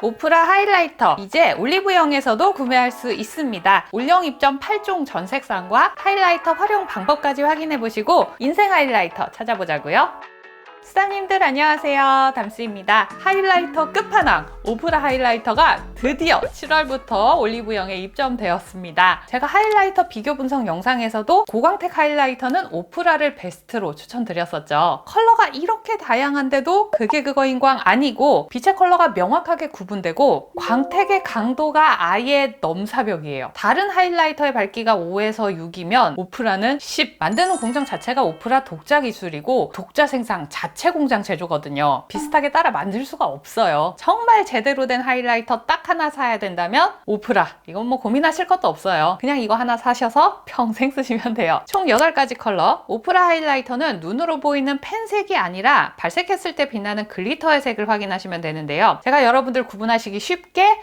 오프라 하이라이터 이제 올리브영에서도 구매할 수 있습니다. 올영 입점 8종 전 색상과 하이라이터 활용 방법까지 확인해 보시고 인생 하이라이터 찾아보자고요. 수다님들 안녕하세요. 담스입니다. 하이라이터 끝판왕 오프라 하이라이터가 드디어 7월부터 올리브영에 입점되었습니다. 제가 하이라이터 비교 분석 영상에서도 고광택 하이라이터는 오프라를 베스트로 추천드렸었죠. 컬러가 이렇게 다양한데도 그게 그거인 광 아니고 빛의 컬러가 명확하게 구분되고 광택의 강도가 아예 넘사벽이에요. 다른 하이라이터의 밝기가 5에서 6이면 오프라는 10. 만드는 공정 자체가 오프라 독자 기술이고 독자 생산 자체 공장 제조거든요. 비슷하게 따라 만들 수가 없어요. 정말 제대로 된 하이라이터 딱 하나 사야 된다면 오프라. 이건 뭐 고민하실 것도 없어요. 그냥 이거 하나 사셔서 평생 쓰시면 돼요. 총 8가지 컬러. 오프라 하이라이터는 눈으로 보이는 펜색이 아니라 발색했을 때 빛나는 글리터의 색을 확인하시면 되는데요. 제가 여러분들 구분하시기 쉽게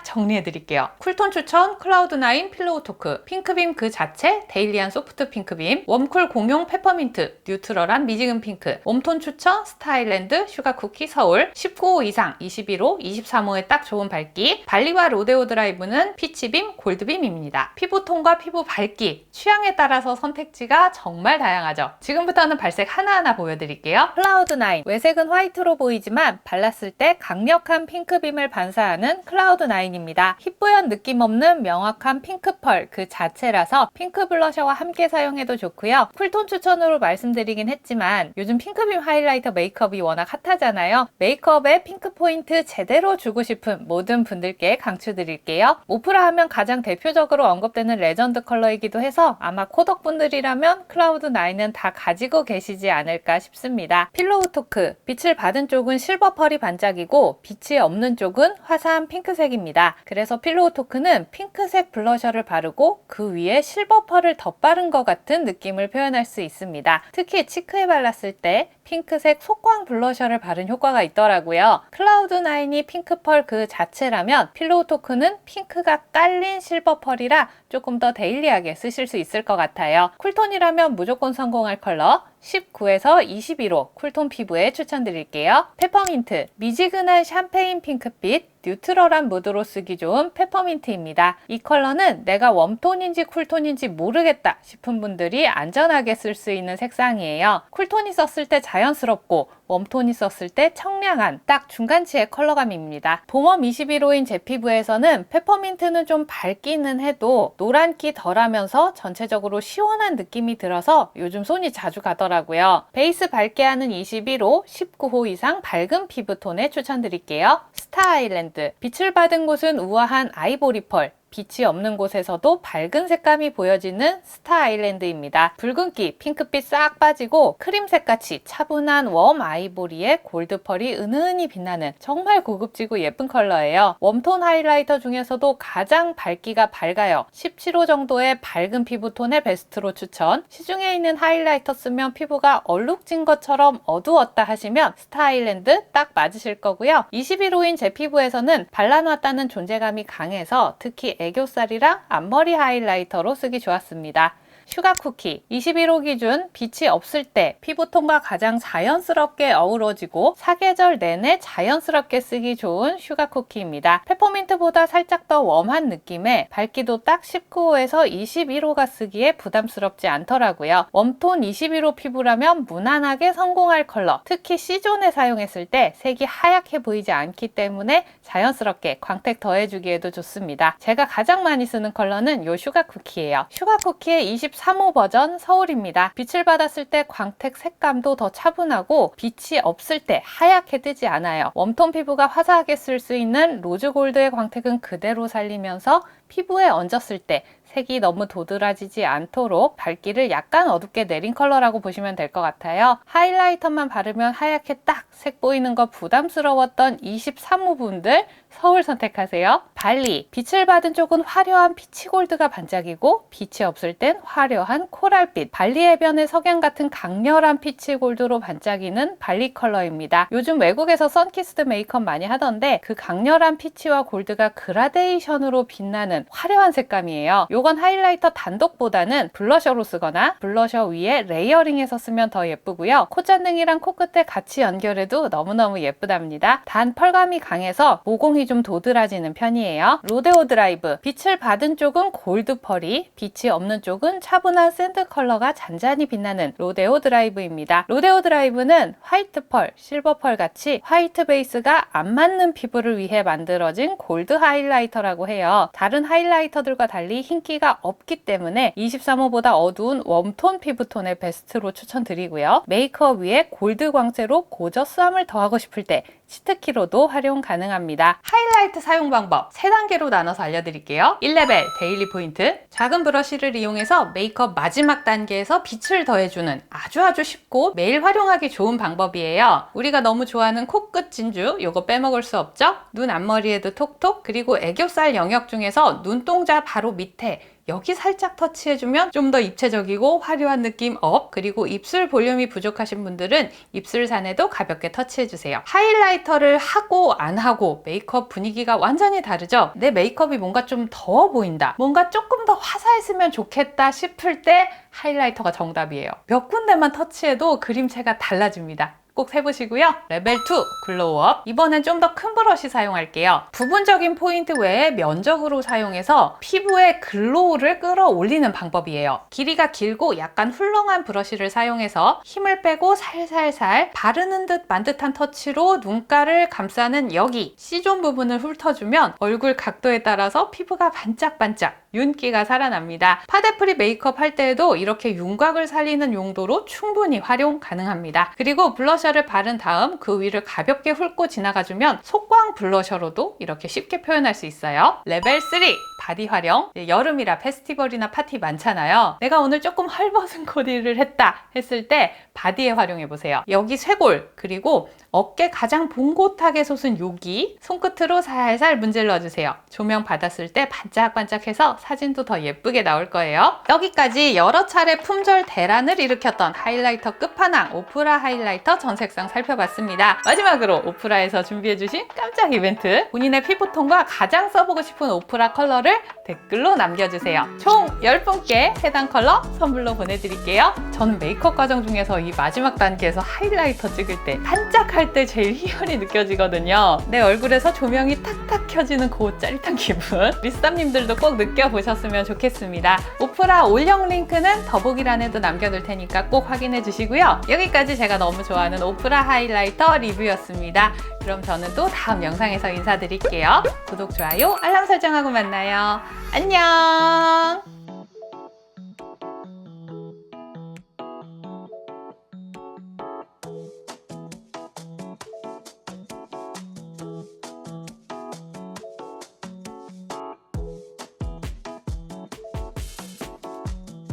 딱딱 정리해 드릴게요. 쿨톤 추천 클라우드9 필로우 토크 핑크빔 그 자체 데일리한 소프트 핑크빔 웜쿨 공용 페퍼민트 뉴트럴한 미지근 핑크 웜톤 추천 스타일랜드 슈가 쿠키 서울 19호 이상 21호 23호에 딱 좋은 밝기 발리와 로데오 드라이브는 피치빔 골드빔입니다. 피부톤과 피부 밝기 취향에 따라서 선택지가 정말 다양하죠. 지금부터는 발색 하나하나 보여드릴게요. 클라우드9 외색은 화이트로 보이지만 발랐을 때 강력한 핑크빔을 반사하는 클라우드9 입니다. 힙부연 느낌 없는 명확한 핑크펄 그 자체라서 핑크 블러셔와 함께 사용해도 좋고요. 쿨톤 추천으로 말씀드리긴 했지만 요즘 핑크빔 하이라이터 메이크업이 워낙 핫하잖아요. 메이크업에 핑크 포인트 제대로 주고 싶은 모든 분들께 강추드릴게요. 오프라 하면 가장 대표적으로 언급되는 레전드 컬러이기도 해서 아마 코덕 분들이라면 클라우드9은 다 가지고 계시지 않을까 싶습니다. 필로우 토크 빛을 받은 쪽은 실버 펄이 반짝이고 빛이 없는 쪽은 화사한 핑크색입 니다. 그래서 필로우 토크는 핑크색 블러셔를 바르고 그 위에 실버 펄을 덧바른 것 같은 느낌을 표현할 수 있습니다. 특히 치크에 발랐을 때 핑크색 속광 블러셔를 바른 효과가 있더라고요. 클라우드9이 핑크 펄 그 자체라면 필로우 토크는 핑크가 깔린 실버 펄이라 조금 더 데일리하게 쓰실 수 있을 것 같아요. 쿨톤이라면 무조건 성공할 컬러 19에서 21호 쿨톤 피부에 추천드릴게요. 페퍼민트, 미지근한 샴페인 핑크빛, 뉴트럴한 무드로 쓰기 좋은 페퍼민트입니다. 이 컬러는 내가 웜톤인지 쿨톤인지 모르겠다 싶은 분들이 안전하게 쓸 수 있는 색상이에요. 쿨톤이 썼을 때 자연스럽고 웜톤이 썼을 때 청량한 딱 중간치의 컬러감입니다. 봄웜 21호인 제 피부에서는 페퍼민트는 좀 밝기는 해도 노란기 덜하면서 전체적으로 시원한 느낌이 들어서 요즘 손이 자주 가더라고요. 베이스 밝게 하는 21호, 19호 이상 밝은 피부톤에 추천드릴게요. 스타 아일랜드 빛을 받은 곳은 우아한 아이보리 펄 빛이 없는 곳에서도 밝은 색감이 보여지는 스타 아일랜드입니다. 붉은기, 핑크빛 싹 빠지고 크림색같이 차분한 웜 아이보리에 골드펄이 은은히 빛나는 정말 고급지고 예쁜 컬러예요. 웜톤 하이라이터 중에서도 가장 밝기가 밝아요. 17호 정도의 밝은 피부톤의 베스트로 추천. 시중에 있는 하이라이터 쓰면 피부가 얼룩진 것처럼 어두웠다 하시면 스타 아일랜드 딱 맞으실 거고요. 21호인 제 피부에서는 발라놨다는 존재감이 강해서 특히 애교살이랑 앞머리 하이라이터로 쓰기 좋았습니다. 슈가 쿠키 21호 기준 빛이 없을 때 피부톤과 가장 자연스럽게 어우러지고 사계절 내내 자연스럽게 쓰기 좋은 슈가 쿠키입니다. 페퍼민트보다 살짝 더 웜한 느낌에 밝기도 딱 19호에서 21호가 쓰기에 부담스럽지 않더라고요. 웜톤 21호 피부라면 무난하게 성공할 컬러 특히 C존에 사용했을 때 색이 하얗게 보이지 않기 때문에 자연스럽게 광택 더해주기에도 좋습니다. 제가 가장 많이 쓰는 컬러는 이 슈가 쿠키예요. 슈가 쿠키의 23호 버전 서울입니다. 빛을 받았을 때 광택 색감도 더 차분하고 빛이 없을 때 하얗게 뜨지 않아요. 웜톤 피부가 화사하게 쓸 수 있는 로즈 골드의 광택은 그대로 살리면서 피부에 얹었을 때 색이 너무 도드라지지 않도록 밝기를 약간 어둡게 내린 컬러라고 보시면 될 것 같아요. 하이라이터만 바르면 하얗게 딱 색 보이는 거 부담스러웠던 23호 분들 서울 선택하세요. 발리 빛을 받은 쪽은 화려한 피치골드가 반짝이고 빛이 없을 땐 화려한 코랄빛 발리 해변의 석양 같은 강렬한 피치골드로 반짝이는 발리 컬러입니다. 요즘 외국에서 선키스드 메이크업 많이 하던데 그 강렬한 피치와 골드가 그라데이션으로 빛나는 화려한 색감이에요. 이 요건 하이라이터 단독보다는 블러셔로 쓰거나 블러셔 위에 레이어링해서 쓰면 더 예쁘고요. 콧잔등이랑 코끝에 같이 연결해도 너무너무 예쁘답니다. 단 펄감이 강해서 모공이 좀 도드라지는 편이에요. 로데오 드라이브 빛을 받은 쪽은 골드 펄이 빛이 없는 쪽은 차분한 샌드 컬러가 잔잔히 빛나는 로데오 드라이브입니다. 로데오 드라이브는 화이트 펄, 실버 펄 같이 화이트 베이스가 안 맞는 피부를 위해 만들어진 골드 하이라이터라고 해요. 다른 하이라이터들과 달리 흰기가 없기 때문에 23호보다 어두운 웜톤 피부톤의 베스트로 추천드리고요. 메이크업 위에 골드 광채로 고저스함을 더하고 싶을 때 치트키로도 활용 가능합니다. 하이라이트 사용 방법 3단계로 나눠서 알려드릴게요. 1레벨 데일리 포인트 작은 브러쉬를 이용해서 메이크업 마지막 단계에서 빛을 더해주는 아주 아주 쉽고 매일 활용하기 좋은 방법이에요. 우리가 너무 좋아하는 코끝 진주 요거 빼먹을 수 없죠? 눈 앞머리에도 톡톡 그리고 애교살 영역 중에서 눈동자 바로 밑에 여기 살짝 터치해주면 좀 더 입체적이고 화려한 느낌 업. 그리고 입술 볼륨이 부족하신 분들은 입술산에도 가볍게 터치해주세요. 하이라이터를 하고 안 하고 메이크업 분위기가 완전히 다르죠? 내 메이크업이 뭔가 좀 더워 보인다 뭔가 조금 더 화사했으면 좋겠다 싶을 때 하이라이터가 정답이에요. 몇 군데만 터치해도 그림체가 달라집니다 꼭 해보시고요. 레벨 2 글로우업 이번엔 좀 더 큰 브러쉬 사용할게요. 부분적인 포인트 외에 면적으로 사용해서 피부의 글로우를 끌어올리는 방법이에요. 길이가 길고 약간 훌렁한 브러쉬를 사용해서 힘을 빼고 살살살 바르는 듯 만 듯한 터치로 눈가를 감싸는 여기 C존 부분을 훑어주면 얼굴 각도에 따라서 피부가 반짝반짝 윤기가 살아납니다. 파데프리 메이크업 할 때에도 이렇게 윤곽을 살리는 용도로 충분히 활용 가능합니다. 그리고 블러셔를 바른 다음 그 위를 가볍게 훑고 지나가주면 속광 블러셔로도 이렇게 쉽게 표현할 수 있어요. 레벨 3 바디 활용 이제 여름이라 페스티벌이나 파티 많잖아요. 내가 오늘 조금 헐벗은 코디를 했다 했을 때 바디에 활용해 보세요. 여기 쇄골 그리고 어깨 가장 봉긋하게 솟은 여기 손끝으로 살살 문질러 주세요. 조명 받았을 때 반짝반짝해서 사진도 더 예쁘게 나올 거예요. 여기까지 여러 차례 품절 대란을 일으켰던 하이라이터 끝판왕 오프라 하이라이터 전색상 살펴봤습니다. 마지막으로 오프라에서 준비해주신 깜짝 이벤트 본인의 피부톤과 가장 써보고 싶은 오프라 컬러를 댓글로 남겨주세요. 총 10분께 해당 컬러 선물로 보내드릴게요. 저는 메이크업 과정 중에서 이 마지막 단계에서 하이라이터 찍을 때 반짝할 때 제일 희열이 느껴지거든요. 내 얼굴에서 조명이 탁탁 켜지는 그 짜릿한 기분. 리스tam님들도 꼭 느껴 보셨으면 좋겠습니다. 오프라 올영 링크는 더보기란에도 남겨둘 테니까 꼭 확인해 주시고요. 여기까지 제가 너무 좋아하는 오프라 하이라이터 리뷰였습니다. 그럼 저는 또 다음 영상에서 인사드릴게요. 구독, 좋아요, 알람 설정하고 만나요. 안녕!